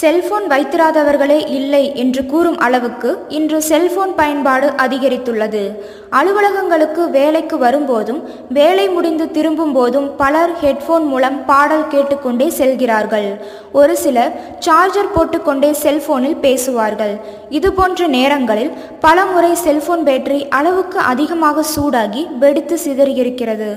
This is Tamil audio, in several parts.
செல்போன் வைத்திராதவர்களே இல்லை என்று கூறும் அளவுக்கு இன்று செல்போன் பயன்பாடு அதிகரித்துள்ளது. அலுவலகங்களுக்கு வேலைக்கு வரும்போதும் வேலை முடிந்து திரும்பும் போதும் பலர் ஹெட்போன் மூலம் பாடல் கேட்டுக்கொண்டே செல்கிறார்கள். ஒரு சிலர் சார்ஜர் போட்டுக்கொண்டே செல்போனில் பேசுவார்கள். இதுபோன்ற நேரங்களில் பல முறை செல்போன் பேட்டரி அளவுக்கு அதிகமாக சூடாகி வெடித்து சிதறியிருக்கிறது.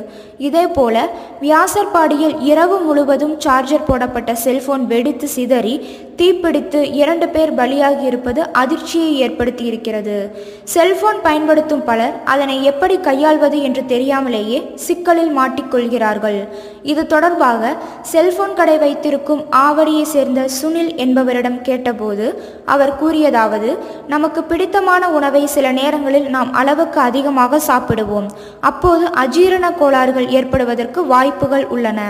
இதேபோல வியாசர்பாடியில் இரவு முழுவதும் சார்ஜர் போடப்பட்ட செல்போன் வெடித்து சிதறி தீப்பிடித்து இரண்டு பேர் பலியாகியிருப்பது அதிர்ச்சியை ஏற்படுத்தியிருக்கிறது. செல்போன் பயன்படுத்தும் பலர் அதனை எப்படி கையாள்வது என்று தெரியாமலேயே சிக்கலில் மாட்டிக்கொள்கிறார்கள். இது தொடர்பாக செல்போன் கடை வைத்திருக்கும் ஆவடியை சேர்ந்த சுனில் என்பவரிடம் கேட்டபோது அவர் கூறியதாவது நமக்கு பிடித்தமான உணவை சில நேரங்களில் நாம் அளவுக்கு அதிகமாக சாப்பிடுவோம். அப்போது அஜீரண கோளாறுகள் ஏற்படுவதற்கு வாய்ப்புகள் உள்ளன.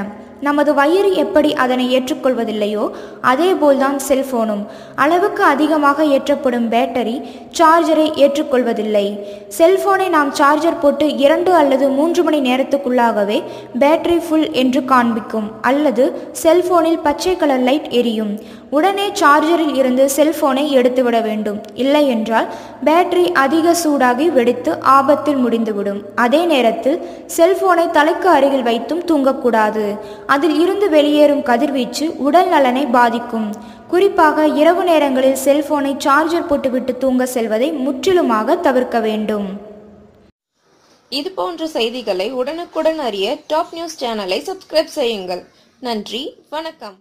நமது வயிறு எப்படி அதனை ஏற்றுக்கொள்வதில்லையோ அதேபோல்தான் செல்போனும். அளவுக்கு அதிகமாக ஏற்றப்படும் பேட்டரி சார்ஜரை ஏற்றுக்கொள்வதில்லை. செல்போனை நாம் சார்ஜர் போட்டு இரண்டு அல்லது மூன்று மணி நேரத்துக்குள்ளாகவே பேட்டரி ஃபுல் என்று காண்பிக்கும். அல்லது செல்போனில் பச்சை கலர் லைட் எரியும். உடனே சார்ஜரில் இருந்து செல்போனை எடுத்துவிட வேண்டும். இல்லை என்றால் பேட்டரி அதிக சூடாகி வெடித்து ஆபத்தில் முடிந்துவிடும். அதே நேரத்தில் செல்போனை தலைக்கு அருகில் வைத்தும் தூங்கக்கூடாது. அதில் இருந்து வெளியேறும் கதிர்வீச்சு உடல் நலனை பாதிக்கும். குறிப்பாக இரவு நேரங்களில் செல்போனை சார்ஜர் போட்டுவிட்டு தூங்க செல்வதை முற்றிலுமாக தவிர்க்க வேண்டும். இது போன்ற செய்திகளை உடனுக்குடன் அறிய டாப் நியூஸ் சேனலை சப்ஸ்கிரைப் செய்யுங்கள். நன்றி வணக்கம்.